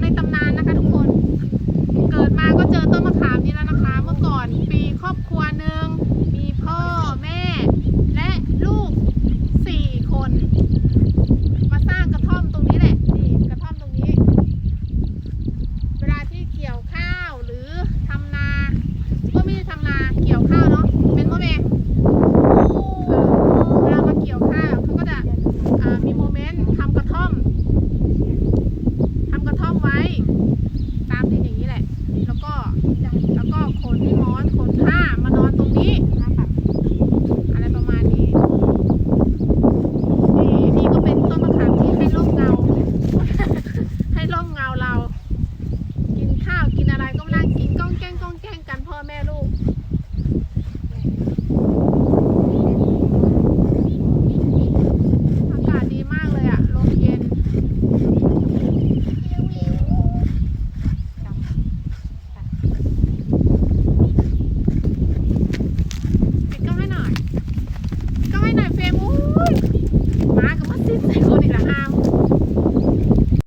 ในตำนานนะคะทุกคน เกิดมาก็เจอต้นมะขามนี่แล้วนะคะ เมื่อก่อนปีครอบครัวหนึ่งมีพ่อแม่และลูกสี่คน มาสร้างกระท่อมตรงนี้แหละนี่กระท่อมตรงนี้ เวลาที่เกี่ยวข้าวหรือทำนา ก็ไม่ได้ทำนาเกี่ยวข้าวเนาะเป็นพ่อแม่เออเวลามาเกี่ยวข้าวเขาก็จะมีโมเมนต์ทำกระท่อมทำกระท่อมไว้ ตามดินอย่างนี้แหละ แล้วก็ แล้วก็ขนหมอนขนผ้ามานอนตรงนี้อะไรประมาณนี้นี่นี่ก็เป็นต้นมะขามที่ให้ร่มเงา ให้ร่มเงาเรา กินข้าวกินอะไรก็มานั่ ห้หน่อยปิดกล้องให้หน่อยเฟรมอุ้ยหมากับมัสซิดใส่ค